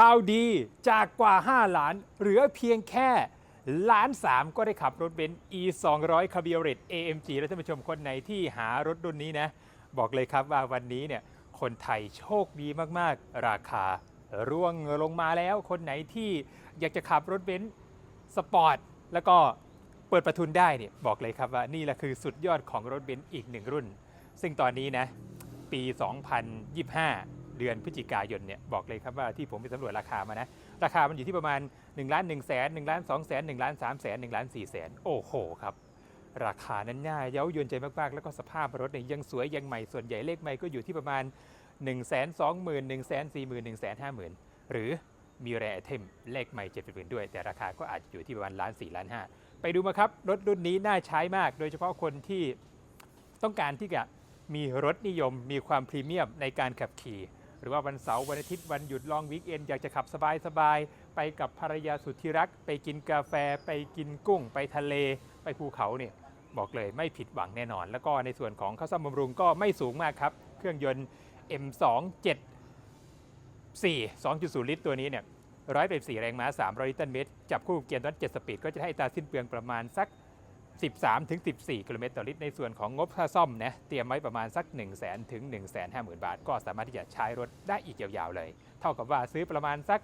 ข่าวดีจากกว่า 5 ล้าน เหลือเพียงแค่ล้านสามก็ได้ขับรถเบนซ์ e 2 0 0 Cabriolet AMG และท่านผู้ชมคนไหนที่หารถรุ่นนี้นะ บอกเลยครับว่าวันนี้เนี่ยคนไทยโชคดีมากๆ ราคาร่วงลงมาแล้ว คนไหนที่อยากจะขับรถเบนซ์สปอร์ตแล้วก็เปิดประทุนได้เนี่ยบอกเลยครับว่านี่แหละคือสุดยอดของรถเบนซ์อีกหนึ่งรุ่น ซึ่งตอนนี้นะปี 2025 เดือนพฤศจิกายนเนี่ยบอกเลยครับว่าที่ผมไปสำรวจราคามานะราคามันอยู่ที่ประมาณ1ล้าน1แสน1ล้าน2แสน1ล้าน3แสน1ล้าน4แสนโอ้โหครับราคานั้นน่าเย้ายวนใจมากๆ แล้วก็สภาพรถเนี่ยยังสวยยังใหม่ส่วนใหญ่เลขไม่ก็อยู่ที่ประมาณ 1 2 0 0 0 0 1 4 0 0 0 0 1 5 0 0 0 หรือมีแรไอเทมเลขไม่เจ็ดหมื่นด้วย แต่ราคาก็อาจจะอยู่ที่ประมาณล้าน4ล้าน5ไปดูมาครับ รถรุ่นนี้น่าใช้มาก โดยเฉพาะคนที่ต้องการที่จะมีรถนิยมมีความพรีเมียมในการขับขี่ รือว่าวันเสาร์วันอาทิตย์วันหยุดลองวีคเอนอยากจะขับสบายๆ ไปกับภรรยาสุดที่รัก ไปกินกาแฟ ไปกินกุ้ง ไปทะเล ไปภูเขาเนี่ยบอกเลยไม่ผิดหวังแน่นอน แล้วก็ในส่วนของข้าวซ่อมบำรุงก็ไม่สูงมากครับ เครื่องยนต์ M2 7 4 2.0 ลิตรตัวนี้เนี่ยร้อยเป็น4แรงม้า300 ลิตรเมตร จับคู่เกียร์น็อต7สปีดก็จะให้ตาสิ้นเปลืองประมาณสัก 13 ถึง 14 กิโลเมตรต่อลิตร ในส่วนของงบค่าซ่อมนะเตรียมไว้ประมาณสัก 1 0 0 0 0 0ถึง 1 5 0 0 0 0 บาท ก็สามารถที่จะใช้รถได้อีกยาวๆเลย เท่ากับว่าซื้อประมาณสัก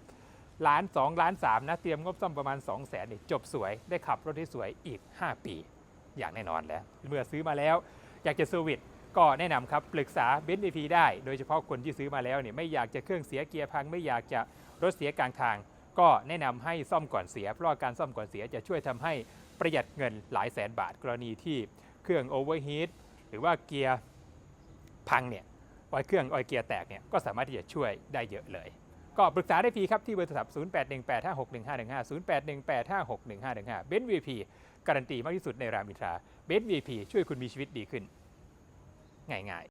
ล้าน2ล้าน3นะเตรียมงบซ่อมประมาณ 2 0 0 0 0 0นี่จบสวยได้ขับรถที่สวยอีก 5 ปี อย่างแน่นอนแล้ว เมื่อซื้อมาแล้ว อยากจะเซอร์วิสก็แนะนำครับปรึกษาเบนซ์ p ได้ โดยเฉพาะคนที่ซื้อมาแล้วเนี่ยไม่อยากจะเครื่องเสียเกียร์พังไม่อยากจะรถเสียกลางทาง ก็แนะนำให้ซ่อมก่อนเสีย เพราะการซ่อมก่อนเสียจะช่วยทำให้ ประหยัดเงินหลายแสนบาทกรณีที่เครื่องโอเวอร์ฮีทหรือว่าเกียร์พังเนี่ยออยเครื่องออยเกียร์แตกเนี่ยก็สามารถที่จะช่วยได้เยอะเลย ก็ปรึกษาได้ฟรีครับที่เบอร์โทรศัพท์ 0818561515 0818561515 เบนซ์ VP การันตีมากที่สุดในรามอินทราเบนซ์ VP ช่วยคุณมีชีวิตดีขึ้น ง่ายๆ